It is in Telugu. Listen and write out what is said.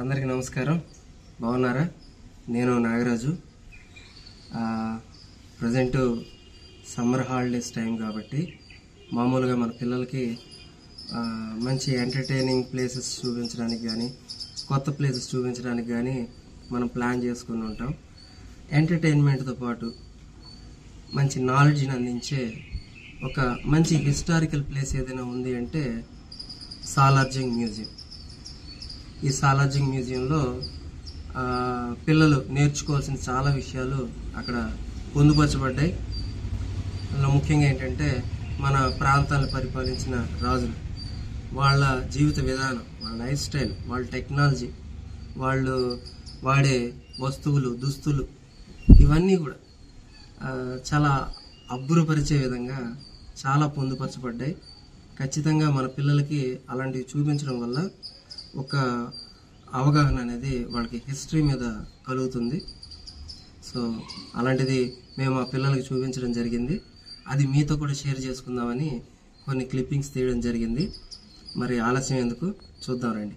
అందరికీ నమస్కారం. బాగున్నారా? నేను Nagaraju. Present summer holidays time కాబట్టి మామూలుగా మన పిల్లలకి మంచి ఎంటర్టైనింగ్ ప్లేసెస్ చూపించడానికి కానీ కొత్త ప్లేసెస్ చూపించడానికి కానీ మనం ప్లాన్ చేసుకుని ఉంటాం. ఎంటర్టైన్మెంట్తో పాటు మంచి నాలెడ్జ్ని అందించే ఒక మంచి హిస్టారికల్ ప్లేస్ ఏదైనా ఉంది అంటే సాలార్జింగ్ మ్యూజియం. ఈ సాలార్జింగ్ మ్యూజియంలో పిల్లలు నేర్చుకోవాల్సిన చాలా విషయాలు అక్కడ పొందుపరచబడ్డాయి. అందులో ముఖ్యంగా ఏంటంటే మన ప్రాంతాలను పరిపాలించిన రాజులు వాళ్ళ జీవిత విధానం వాళ్ళ లైఫ్ స్టైల్ వాళ్ళ టెక్నాలజీ వాళ్ళు వాడే వస్తువులు దుస్తులు ఇవన్నీ కూడా చాలా అబ్బురపరిచే విధంగా చాలా పొందుపరచబడ్డాయి. ఖచ్చితంగా మన పిల్లలకి అలాంటివి చూపించడం వల్ల ఒక అవగాహన అనేది వాళ్ళకి హిస్టరీ మీద కలుగుతుంది. సో అలాంటిది మేము ఆ పిల్లలకి చూపించడం జరిగింది. అది మీతో కూడా షేర్ చేసుకుందామని కొన్ని క్లిప్పింగ్స్ తీయడం జరిగింది. మరి ఆలస్యం ఎందుకు? చూద్దాం రండి.